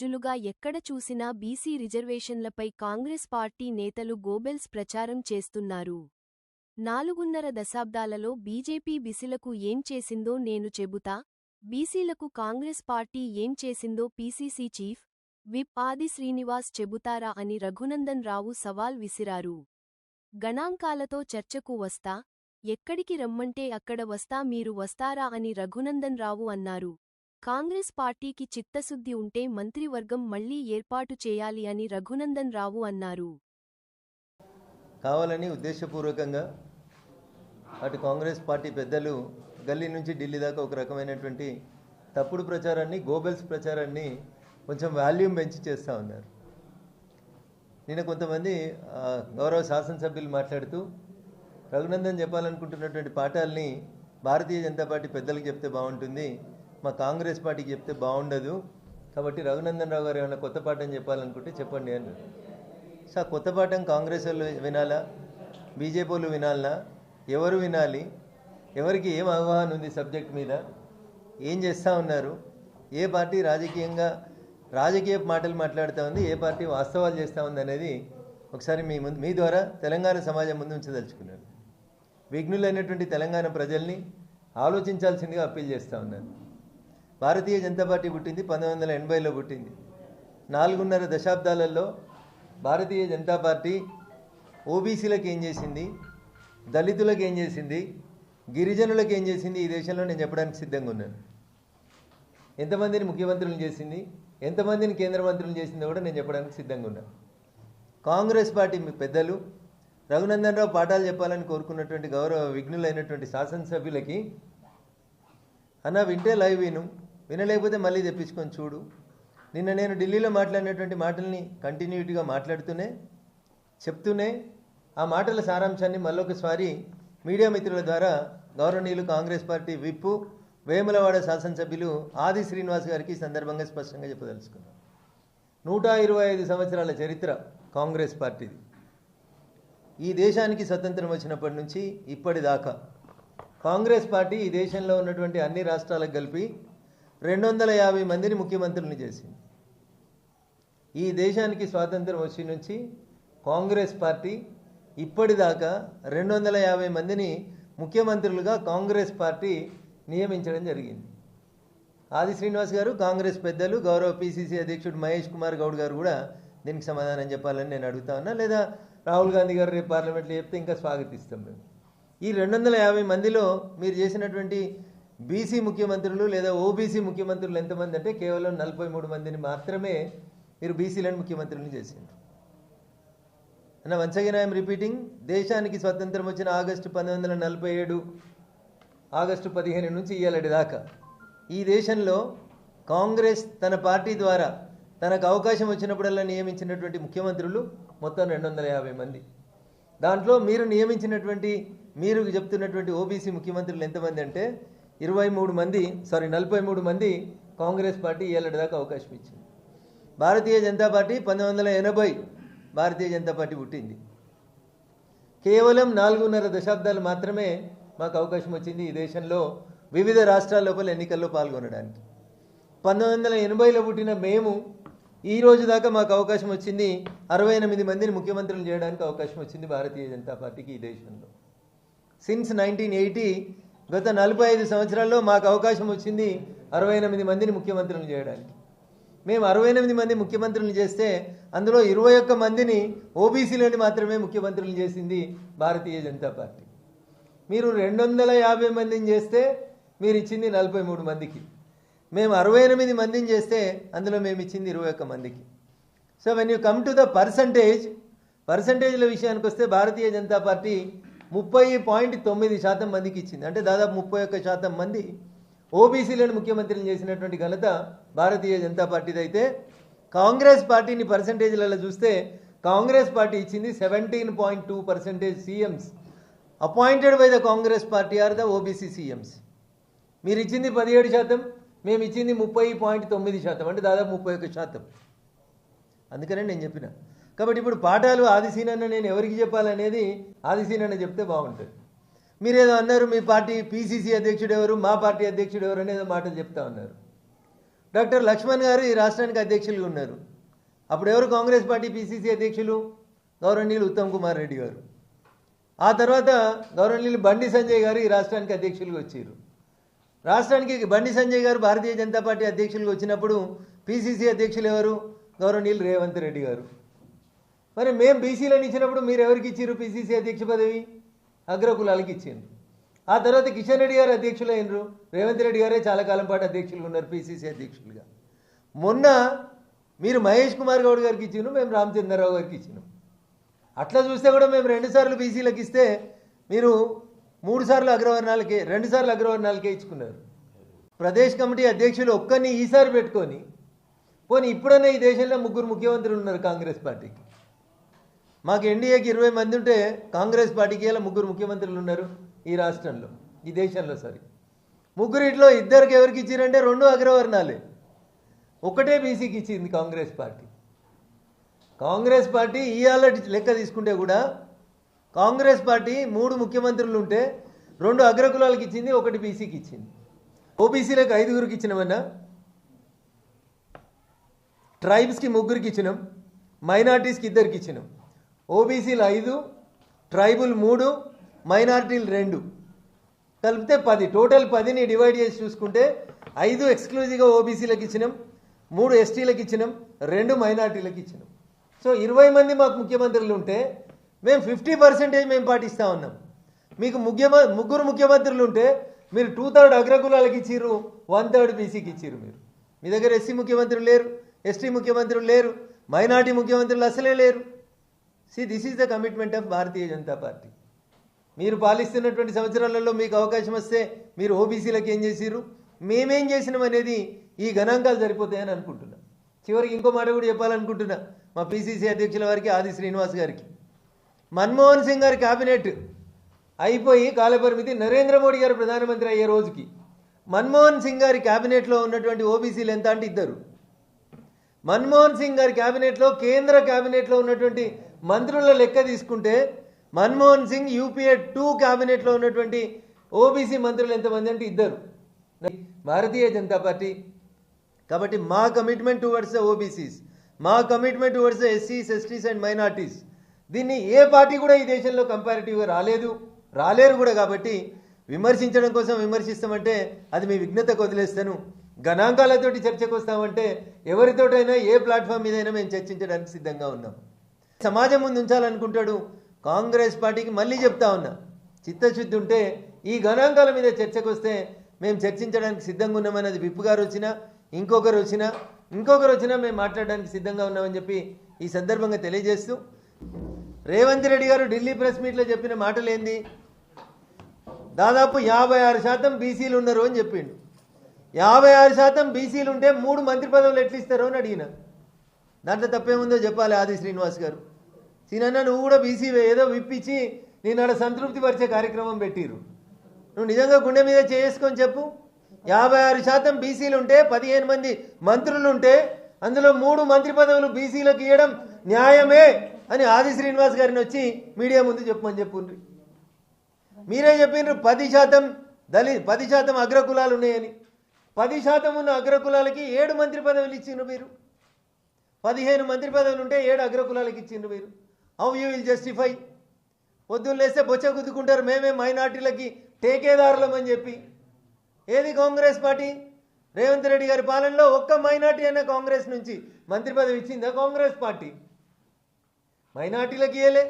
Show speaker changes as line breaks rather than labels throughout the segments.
రోజులుగా ఎక్కడ చూసినా బీసీ రిజర్వేషన్లపై కాంగ్రెస్ పార్టీ నేతలు గోబెల్స్ ప్రచారం చేస్తున్నారు. నాలుగున్నర దశాబ్దాలలో బీజేపీ బిసిలకు ఏం చేసిందో నేను చెబుతా. బీసీలకు కాంగ్రెస్ పార్టీ ఏం చేసిందో పీసీసీ చీఫ్ విప్ ఆది శ్రీనివాస్ చెబుతారా అని రఘునందన్ రావు సవాల్ విసిరారు. గణాంకాలతో చర్చకు వస్తా? ఎక్కడికి రమ్మంటే అక్కడ వస్తా మీరు వస్తారా అని రఘునందన్ రావు అన్నారు. కాంగ్రెస్ పార్టీకి చిత్తశుద్ధి ఉంటే మంత్రివర్గం మళ్ళీ ఏర్పాటు చేయాలి అని రఘునందన్ రావు అన్నారు.
కావాలని ఉద్దేశపూర్వకంగా అటు కాంగ్రెస్ పార్టీ పెద్దలు గల్లీ నుంచి ఢిల్లీ దాకా ఒక రకమైనటువంటి తప్పుడు ప్రచారాన్ని గోబెల్స్ ప్రచారాన్ని కొంచెం వాల్యూమ్ పెంచి చేస్తూ ఉన్నారు. నిన్న కొంతమంది గౌరవ శాసనసభ్యులు మాట్లాడుతూ రఘునందన్ చెప్పాలనుకుంటున్నటువంటి పాఠాలని భారతీయ జనతా పార్టీ పెద్దలకు చెప్తే బాగుంటుంది మా కాంగ్రెస్ పార్టీకి చెప్తే బాగుండదు. కాబట్టి రఘునందన్ రావు గారు ఏమైనా కొత్త పాఠం చెప్పాలనుకుంటే చెప్పండి అని. సో కొత్త పాఠం కాంగ్రెస్ వాళ్ళు వినాలా? బీజేపీ వాళ్ళు వినాలా ఎవరు వినాలి? ఎవరికి ఏం అవగాహన ఉంది సబ్జెక్ట్ మీద? ఏం చేస్తూ ఉన్నారు? ఏ పార్టీ రాజకీయంగా రాజకీయ మాటలు మాట్లాడుతూ ఉంది? ఏ పార్టీ వాస్తవాలు చేస్తూ ఉంది అనేది ఒకసారి మీ ముందు మీ ద్వారా తెలంగాణ సమాజం ముందు ఉంచదలుచుకున్నాను విఘ్నులైనటువంటి తెలంగాణ ప్రజల్ని ఆలోచించాల్సిందిగా అప్పీల్ చేస్తూ ఉన్నాను భారతీయ జనతా పార్టీ పుట్టింది పంతొమ్మిది వందల ఎనభైలో పుట్టింది. నాలుగున్నర దశాబ్దాలలో భారతీయ జనతా పార్టీ ఓబీసీలకు ఏం చేసింది? దళితులకు ఏం చేసింది? గిరిజనులకు ఏం చేసింది? ఈ దేశంలో నేను చెప్పడానికి సిద్ధంగా ఉన్నాను. ఎంతమందిని ముఖ్యమంత్రులు చేసింది? ఎంతమందిని కేంద్ర మంత్రులు చేసిందో కూడా నేను చెప్పడానికి సిద్ధంగా ఉన్నాను. కాంగ్రెస్ పార్టీ మీ పెద్దలు రఘునందన్ రావు పాఠాలు చెప్పాలని కోరుకున్నటువంటి గౌరవ విఘ్నులైనటువంటి శాసనసభ్యులకి అన్న వింటే లైవ్ విను వినలేకపోతే మళ్ళీ తెప్పించుకొని చూడు. నిన్న నేను ఢిల్లీలో మాట్లాడినటువంటి మాటల్ని కంటిన్యూటీగా మాట్లాడుతూనే చెప్తూనే ఆ మాటల సారాంశాన్ని మళ్ళొకసారి మీడియా మిత్రుల ద్వారా గౌరవనీయులు కాంగ్రెస్ పార్టీ విప్పు వేములవాడ శాసనసభ్యులు ఆది శ్రీనివాస్ గారికి సందర్భంగా స్పష్టంగా చెప్పదలుచుకున్నాను. నూట ఇరవై ఐదు సంవత్సరాల చరిత్ర కాంగ్రెస్ పార్టీది. ఈ దేశానికి స్వతంత్రం వచ్చినప్పటి నుంచి ఇప్పటిదాకా కాంగ్రెస్ పార్టీ ఈ దేశంలో ఉన్నటువంటి అన్ని రాష్ట్రాలకు కలిపి రెండు వందల యాభై మందిని ముఖ్యమంత్రులను చేసింది. ఈ దేశానికి స్వాతంత్రం వచ్చి నుంచి కాంగ్రెస్ పార్టీ ఇప్పటిదాకా రెండు వందల యాభై మందిని ముఖ్యమంత్రులుగా కాంగ్రెస్ పార్టీ నియమించడం జరిగింది. ఆది శ్రీనివాస్ గారు కాంగ్రెస్ పెద్దలు గౌరవ పిసిసి అధ్యక్షుడు మహేష్ కుమార్ గౌడ్ గారు కూడా దీనికి సమాధానం చెప్పాలని నేను అడుగుతా ఉన్నా. లేదా రాహుల్ గాంధీ గారు రేపు పార్లమెంట్లో చెప్తే ఇంకా స్వాగతిస్తాం మేము. ఈ రెండు వందల యాభై మందిలో మీరు చేసినటువంటి బీసీ ముఖ్యమంత్రులు లేదా ఓబీసీ ముఖ్యమంత్రులు ఎంతమంది అంటే కేవలం నలభై మూడు మందిని మాత్రమే మీరు బీసీలను ముఖ్యమంత్రులను చేసిండ్రు. అన్న వన్స్ అగైన్ ఐఎమ్ రిపీటింగ్ దేశానికి స్వతంత్రం వచ్చిన ఆగస్టు పంతొమ్మిది వందల నలభై ఏడు ఆగస్టు పదిహేను నుంచి ఇయ్యాలటి దాకా ఈ దేశంలో కాంగ్రెస్ తన పార్టీ ద్వారా తనకు అవకాశం వచ్చినప్పుడల్లా నియమించినటువంటి ముఖ్యమంత్రులు మొత్తం రెండు వందల యాభై మంది. దాంట్లో మీరు నియమించినటువంటి మీరు చెప్తున్నటువంటి ఓబీసీ ముఖ్యమంత్రులు ఎంతమంది అంటే ఇరవై మూడు మంది సారీ నలభై మూడు మంది కాంగ్రెస్ పార్టీ ఏళ్ళ దాకా అవకాశం ఇచ్చింది. భారతీయ జనతా పార్టీ పంతొమ్మిది వందల ఎనభై భారతీయ జనతా పార్టీ పుట్టింది. కేవలం నాలుగున్నర దశాబ్దాలు మాత్రమే మాకు అవకాశం వచ్చింది ఈ దేశంలో వివిధ రాష్ట్రాల లోపల ఎన్నికల్లో పాల్గొనడానికి. పంతొమ్మిది వందల ఎనభైలో పుట్టిన మేము ఈ రోజు దాకా మాకు అవకాశం వచ్చింది అరవై ఎనిమిది మందిని ముఖ్యమంత్రులు చేయడానికి అవకాశం వచ్చింది భారతీయ జనతా పార్టీకి ఈ దేశంలో. సిన్స్ నైన్టీన్ ఎయిటీ గత నలభై ఐదు సంవత్సరాల్లో మాకు అవకాశం వచ్చింది అరవై ఎనిమిది మందిని ముఖ్యమంత్రులు చేయడానికి. మేము అరవై ఎనిమిది మంది ముఖ్యమంత్రులు చేస్తే అందులో ఇరవై ఒక్క మందిని ఓబీసీలని మాత్రమే ముఖ్యమంత్రులు చేసింది భారతీయ జనతా పార్టీ. మీరు రెండు వందల యాభై మందిని చేస్తే మీరు ఇచ్చింది నలభై మూడు మందికి. మేము అరవై ఎనిమిది మందిని చేస్తే అందులో మేము ఇచ్చింది ఇరవై ఒక్క మందికి. So when you come to the percentage పర్సంటేజ్ల విషయానికి వస్తే భారతీయ జనతా పార్టీ ముప్పై పాయింట్ తొమ్మిది శాతం మందికి ఇచ్చింది. అంటే దాదాపు ముప్పై ఒక్క శాతం మంది ఓబీసీలను ముఖ్యమంత్రిని చేసినటువంటి ఘనత భారతీయ జనతా పార్టీది అయితే కాంగ్రెస్ పార్టీని పర్సంటేజ్లలో చూస్తే కాంగ్రెస్ పార్టీ ఇచ్చింది seventeen point two percentage CMs. Appointed by the Congress party are the OBC CMs. మీరు ఇచ్చింది పదిహేడు శాతం మేము ఇచ్చింది ముప్పై పాయింట్ తొమ్మిది శాతం. అంటే దాదాపు ముప్పై ఒక్క శాతం. అందుకనే నేను చెప్పిన. కాబట్టి ఇప్పుడు పాఠాలు ఆదిశీనన్న నేను ఎవరికి చెప్పాలనేది ఆదిశీనన్న చెప్తే బాగుంటుంది. మీరేదో అన్నారు మీ పార్టీ పీసీసీ అధ్యక్షుడు ఎవరు మా పార్టీ అధ్యక్షుడు ఎవరు అనేది మాటలు చెప్తా ఉన్నారు. డాక్టర్ లక్ష్మణ్ గారు ఈ రాష్ట్రానికి అధ్యక్షులుగా ఉన్నారు. అప్పుడు ఎవరు కాంగ్రెస్ పార్టీ పిసిసి అధ్యక్షులు? గౌరవనీయులు ఉత్తమ్ కుమార్ రెడ్డి గారు. ఆ తర్వాత గౌరవనీయులు బండి సంజయ్ గారు ఈ రాష్ట్రానికి అధ్యక్షులుగా వచ్చారు. రాష్ట్రానికి బండి సంజయ్ గారు భారతీయ జనతా పార్టీ అధ్యక్షులుగా వచ్చినప్పుడు పిసిసి అధ్యక్షులు ఎవరు? గౌరవనీయులు రేవంత్ రెడ్డి గారు. మరి మేము బీసీలను ఇచ్చినప్పుడు మీరు ఎవరికి ఇచ్చారు పిసిసి అధ్యక్ష పదవి? అగ్రకులాలకి ఇచ్చిండ్రు. ఆ తర్వాత కిషన్ రెడ్డి గారు అధ్యక్షులు అయినరు రేవంత్ రెడ్డి గారే చాలా కాలం పాటు అధ్యక్షులుగా ఉన్నారు పిసిసి అధ్యక్షులుగా. మొన్న మీరు మహేష్ కుమార్ గౌడ్ గారికి ఇచ్చిండ్రు మేము రామచంద్రరావు గారికి ఇచ్చినాం అట్లా చూస్తే కూడా మేము రెండుసార్లు బీసీలకు ఇస్తే మీరు మూడు సార్లు అగ్రవర్ణాలకే రెండు సార్లు అగ్రవర్ణాలకే ఇచ్చుకున్నారు. ప్రదేశ్ కమిటీ అధ్యక్షులు ఒక్కరిని ఈసారి పెట్టుకొని పోనీ ఇప్పుడన్నా ఈ దేశంలో ముగ్గురు ముఖ్యమంత్రులు ఉన్నారు కాంగ్రెస్ పార్టీకి. మాకు ఎన్డీఏకి ఇరవై మంది ఉంటే కాంగ్రెస్ పార్టీకి ఇలా ముగ్గురు ముఖ్యమంత్రులు ఉన్నారు ఈ రాష్ట్రంలో ఈ దేశంలో సారీ ముగ్గురిట్లో ఇద్దరికి ఎవరికి ఇచ్చారంటే రెండు అగ్రవర్ణాలే. ఒకటే బీసీకి ఇచ్చింది కాంగ్రెస్ పార్టీ. కాంగ్రెస్ పార్టీ ఇవాళ లెక్క తీసుకుంటే కూడా కాంగ్రెస్ పార్టీ మూడు ముఖ్యమంత్రులు ఉంటే రెండు అగ్రకులాలకు ఇచ్చింది ఒకటి బీసీకి ఇచ్చింది. ఓబీసీలకు ఐదుగురికి ఇచ్చినామన్నా? ట్రైబ్స్కి ముగ్గురికి ఇచ్చినాం మైనార్టీస్కి ఇద్దరికి ఇచ్చినాం. ఓబీసీలు ఐదు ట్రైబుల్ మూడు మైనార్టీలు రెండు. కలిపితే పది టోటల్ పదిని డివైడ్ చేసి చూసుకుంటే ఐదు ఎక్స్క్లూజివ్గా ఓబీసీలకు ఇచ్చినాం మూడు ఎస్టీలకు ఇచ్చినాం రెండు మైనార్టీలకు ఇచ్చినాం. సో ఇరవై మంది మాకు ముఖ్యమంత్రులు ఉంటే మేము ఫిఫ్టీ పర్సెంటేజ్ మేము పాటిస్తూ ఉన్నాం. మీకు ముఖ్యమ ముగ్గురు ముఖ్యమంత్రులు ఉంటే మీరు టూ థర్డ్ అగ్రకులాలకు ఇచ్చిర్రు వన్ థర్డ్ బీసీకి ఇచ్చిర్రు మీరు. మీ దగ్గర ఎస్సీ ముఖ్యమంత్రులు లేరు ఎస్టీ ముఖ్యమంత్రులు లేరు మైనార్టీ ముఖ్యమంత్రులు అసలే లేరు. See this is the commitment of Bharatiya Janata party మీరు పాలిస్తున్నటువంటి సంవత్సరాలలో మీకు అవకాశం వస్తే మీరు ఓబీసీలకు ఏం చేసిర్రు? మేమేం చేసినాం అనేది ఈ గణాంకాలు సరిపోతాయని అనుకుంటున్నా. చివరికి ఇంకో మాట కూడా చెప్పాలనుకుంటున్నా మా పిసిసి అధ్యక్షుల వారికి ఆది శ్రీనివాస్ గారికి. మన్మోహన్ సింగ్ గారి క్యాబినెట్ అయిపోయి కాలపరిమితి నరేంద్ర మోడీ గారు ప్రధానమంత్రి అయ్యే రోజుకి మన్మోహన్ సింగ్ గారి క్యాబినెట్లో ఉన్నటువంటి ఓబీసీలు ఎంత అంటే ఇద్దరు. మన్మోహన్ సింగ్ గారి క్యాబినెట్లో కేంద్ర క్యాబినెట్లో ఉన్నటువంటి మంత్రుల లెక్క తీసుకుంటే మన్మోహన్ సింగ్ యూపీఏ టూ క్యాబినెట్లో ఉన్నటువంటి ఓబీసీ మంత్రులు ఎంతమంది అంటే ఇద్దరు. భారతీయ జనతా పార్టీ. కాబట్టి మా కమిట్మెంట్ టువర్డ్స్ ద ఓబీసీస్ మా కమిట్మెంట్ టువర్డ్స్ ఎస్సీస్ ఎస్టీస్ అండ్ మైనార్టీస్ దీన్ని ఏ పార్టీ కూడా ఈ దేశంలో కంపారిటివ్గా రాలేదు. రాలేరు కూడా కాబట్టి విమర్శించడం కోసం విమర్శిస్తామంటే అది మీ విఘ్నతకు వదిలేస్తాను. గణాంకాలతోటి చర్చకు వస్తామంటే ఎవరితోటైనా ఏ ప్లాట్ఫామ్ మీదైనా మేము చర్చించడానికి సిద్ధంగా ఉన్నాం. సమాజం ముందు ఉంచాలనుకుంటాడు. కాంగ్రెస్ పార్టీకి మళ్ళీ చెప్తా ఉన్నా. చిత్తశుద్ధి ఉంటే ఈ గణాంకాల మీద చర్చకు వస్తే మేము చర్చించడానికి సిద్ధంగా ఉన్నామన్నది విప్పు గారు వచ్చినా ఇంకొకరు వచ్చినా ఇంకొకరు వచ్చినా మేము మాట్లాడడానికి సిద్ధంగా ఉన్నామని చెప్పి ఈ సందర్భంగా తెలియజేస్తూ రేవంత్ రెడ్డి గారు ఢిల్లీ ప్రెస్ మీట్లో చెప్పిన మాటలేంది? దాదాపు యాభై ఆరు శాతం బీసీలు ఉన్నారు అని చెప్పిండు. యాభై ఆరు శాతం బీసీలు ఉంటే మూడు మంత్రి పదవులు ఎట్లా ఇస్తారు అని అడిగిన. దాంట్లో తప్పేముందో చెప్పాలి ఆది శ్రీనివాస్ గారు. సీనన్న నువ్వు కూడా బీసీ ఏదో విప్పించి నేను అక్కడ సంతృప్తి పరిచే కార్యక్రమం పెట్టిరు నువ్వు నిజంగా గుండె మీద చేసుకొని చెప్పు. యాభై ఆరు శాతం బీసీలు ఉంటే పదిహేను మంది మంత్రులు ఉంటే అందులో మూడు మంత్రి పదవులు బీసీలకు ఇవ్వడం న్యాయమే అని ఆది శ్రీనివాస్ గారిని వచ్చి మీడియా ముందు చెప్పమని చెప్పుండ్రి. మీరే చెప్పిండ్రు పది శాతం దళి పది శాతం అగ్రకులాలు ఉన్నాయని. పది శాతం ఉన్న అగ్రకులాలకి ఏడు మంత్రి పదవులు ఇచ్చిండ్రు మీరు. పదిహేను మంత్రి పదవులు ఉంటే ఏడు అగ్రకులాలకు ఇచ్చిండ్రు మీరు. హౌ యూ విల్ జస్టిఫై పొద్దున్న లేస్తే బొచ్చ గుద్దుకుంటారు. మేమే మైనార్టీలకి టేకేదారులమని చెప్పి. ఏది కాంగ్రెస్ పార్టీ? రేవంత్ రెడ్డి గారి పాలనలో ఒక్క మైనార్టీ అయినా కాంగ్రెస్ నుంచి మంత్రి పదవి ఇచ్చిందా కాంగ్రెస్ పార్టీ? మైనార్టీలకి ఇవ్వలే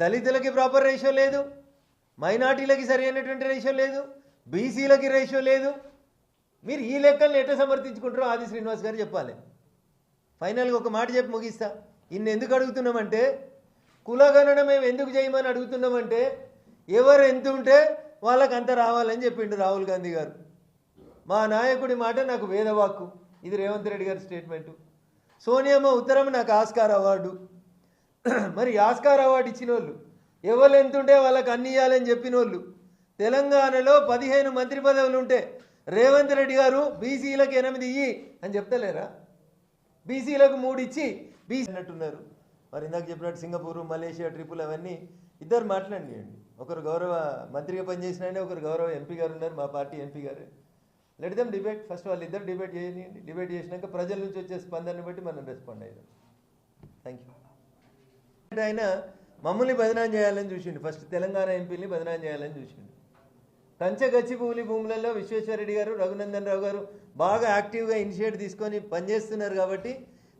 దళితులకి ప్రాపర్ రేషియో లేదు. మైనార్టీలకి సరి అయినటువంటి రేషియో లేదు. బీసీలకి రేషియో లేదు. మీరు ఈ లెక్కల్ని ఎట్లా సమర్థించుకుంటారో ఆది శ్రీనివాస్ గారు చెప్పాలి. ఫైనల్గా ఒక మాట చెప్పి ముగిస్తా. ఇన్ని ఎందుకు అడుగుతున్నామంటే కులగణన మేము ఎందుకు చేయమని అడుగుతున్నామంటే ఎవరు ఎంత ఉంటే వాళ్ళకి అంత రావాలని చెప్పిండు రాహుల్ గాంధీ గారు. మా నాయకుడి మాట నాకు వేదవాక్కు. ఇది రేవంత్ రెడ్డి గారి స్టేట్మెంటు. సోనియమ్మ ఉత్తరం నాకు ఆస్కార్ అవార్డు. మరి ఆస్కార్ అవార్డు ఇచ్చిన వాళ్ళు ఎవరు ఎంతుంటే వాళ్ళకి అన్ని ఇవ్వాలని చెప్పిన వాళ్ళు తెలంగాణలో పదిహేను మంత్రి పదవులు ఉంటే రేవంత్ రెడ్డి గారు బీసీలకు ఎనిమిది ఇయ్యి అని చెప్తలేరా? బీసీలకు మూడు ఇచ్చి బీసీ అన్నట్టున్నారు. మరి ఇందాక చెప్పినట్టు సింగపూర్ మలేషియా ట్రిపుల్ అవన్నీ ఇద్దరు మాట్లాడియండి ఒకరు గౌరవ మంత్రిగా పనిచేసిన ఒకరు గౌరవ ఎంపీ గారు ఉన్నారు మా పార్టీ ఎంపీ గారు. లెట్ దెమ్ డిబేట్ ఫస్ట్ వాళ్ళు ఇద్దరు డిబేట్ చేయనియండి డిబేట్ చేసినాక ప్రజల నుంచి వచ్చే స్పందనని బట్టి మనం రెస్పాండ్ అయ్యాం. థ్యాంక్ యూ ఆయన మమ్మల్ని బదనాం చేయాలని చూసిండు. ఫస్ట్ తెలంగాణ ఎంపీని బదనాం చేయాలని చూసిండు. కంచగచ్చి భూమి భూములలో విశ్వేశ్వరరెడ్డి గారు రఘునందన్ రావు గారు బాగా యాక్టివ్గా ఇనిషియేట్ తీసుకొని పనిచేస్తున్నారు కాబట్టి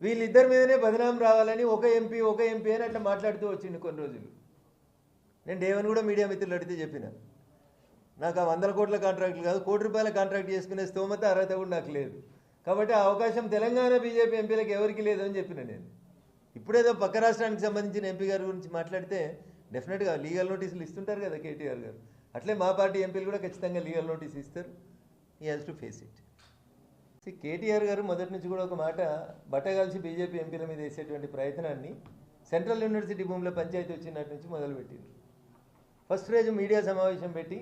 వీళ్ళిద్దరి మీదనే బదనాం రావాలని ఒక ఎంపీ ఒక ఎంపీ అని అట్లా మాట్లాడుతూ వచ్చిండు కొన్ని రోజులు. నేను డేవన్ కూడా మీడియా మిత్రులు అడిగితే చెప్పిన. నాకు ఆ వందల కోట్ల కాంట్రాక్ట్లు కాదు కోటి రూపాయల కాంట్రాక్ట్ చేసుకునే స్తోమత అర్హత కూడా నాకు లేదు. కాబట్టి ఆ అవకాశం తెలంగాణ బీజేపీ ఎంపీలకు ఎవరికి లేదు అని చెప్పిన నేను. ఇప్పుడేదో పక్క రాష్ట్రానికి సంబంధించిన ఎంపీ గారి గురించి మాట్లాడితే డెఫినెట్గా లీగల్ నోటీసులు ఇస్తుంటారు కదా కేటీఆర్ గారు. అట్లే మా పార్టీ ఎంపీలు కూడా ఖచ్చితంగా లీగల్ నోటీస్ ఇస్తారు. He has to face it KTR గారు మొదటి నుంచి కూడా ఒక మాట బట్టగాల్చి బీజేపీ ఎంపీల మీద వేసేటువంటి ప్రయత్నాన్ని సెంట్రల్ యూనివర్సిటీ భూమిలో పంచాయతీ వచ్చినట్టు నుంచి మొదలుపెట్టిండ్రు. ఫస్ట్ రోజు మీడియా సమావేశం పెట్టి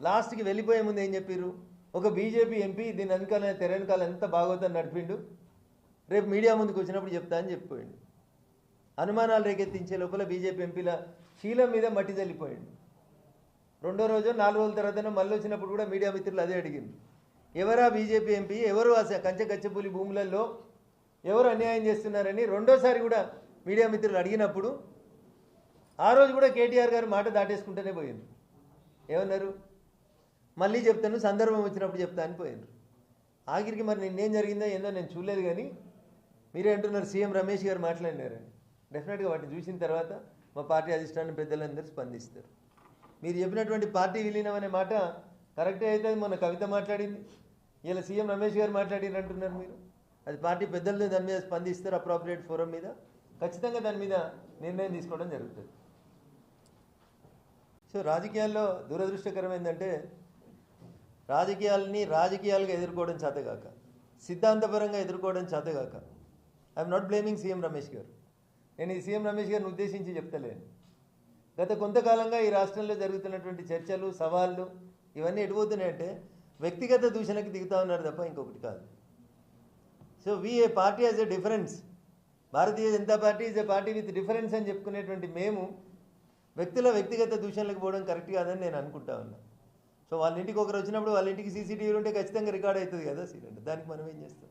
లాస్ట్కి వెళ్ళిపోయే ముందు ఏం చెప్పారు ఒక బీజేపీ ఎంపీ దీని వెనకాల తెర వెనకాల ఎంత బాగోతుందని నడిపిండు? రేపు మీడియా ముందుకు వచ్చినప్పుడు చెప్తా అని చెప్పిపోయిండు. అనుమానాలు రేకెత్తించే లోపల బీజేపీ ఎంపీల శీలం మీద మట్టి చల్లిపోయిండు రెండో రోజు నాలుగు రోజుల తర్వాత మళ్ళీ వచ్చినప్పుడు కూడా మీడియా మిత్రులు అదే అడిగింది ఎవరా బీజేపీ ఎంపీ? ఎవరు ఆ కంచె కచ్చపూలి భూములలో ఎవరు అన్యాయం చేస్తున్నారని రెండోసారి కూడా మీడియా మిత్రులు అడిగినప్పుడు ఆ రోజు కూడా కేటీఆర్ గారు మాట దాటేసుకుంటూనే పోయింది ఏమన్నారు? మళ్ళీ చెప్తాను సందర్భం వచ్చినప్పుడు చెప్తా అని పోయినారు ఆఖరికి మరి నిన్నేం జరిగిందో ఏందో నేను చూడలేదు కానీ మీరే అంటున్నారు సీఎం రమేష్ గారు మాట్లాడినారని. డెఫినెట్గా వాటిని చూసిన తర్వాత మా పార్టీ అధిష్టానం పెద్దలందరూ స్పందిస్తారు. మీరు చెప్పినటువంటి పార్టీ విలీనం అనే మాట కరెక్టే అవుతుంది మన కవిత మాట్లాడింది. ఇలా సీఎం రమేష్ గారు మాట్లాడినారు అంటున్నారు మీరు? అది పార్టీ పెద్దలు దాని మీద స్పందిస్తారు అప్రాప్రియేట్ ఫోరం మీద. ఖచ్చితంగా దాని మీద నిర్ణయం తీసుకోవడం జరుగుతుంది. సో రాజకీయాల్లో దురదృష్టకరం ఏంటంటే రాజకీయాలని రాజకీయాలుగా ఎదుర్కోవడం చేతగాక. సిద్ధాంతపరంగా ఎదుర్కోవడం చేతగాక. I'm not blaming CM Ramesh గారు. నేను ఈ సీఎం రమేష్ గారిని ఉద్దేశించి చెప్తలేను. గత కొంతకాలంగా ఈ రాష్ట్రంలో జరుగుతున్నటువంటి చర్చలు సవాళ్ళు ఇవన్నీ ఎటుపోతున్నాయంటే వ్యక్తిగత దూషణకి దిగుతా ఉన్నారు తప్ప ఇంకొకటి కాదు. So we a party as a difference Bharatiya Janata party is a party with difference అని చెప్పుకునేటువంటి మేము వ్యక్తుల వ్యక్తిగత దూషణలకు పోవడం కరెక్ట్ కాదని నేను అనుకుంటా ఉన్నా. సో వాళ్ళ ఇంటికి ఒకరు వచ్చినప్పుడు వాళ్ళ ఇంటికి సీసీటీవీలు ఉంటే ఖచ్చితంగా రికార్డ్ అవుతుంది కదా సీరెంట్ దానికి మనం ఏం చేస్తాం?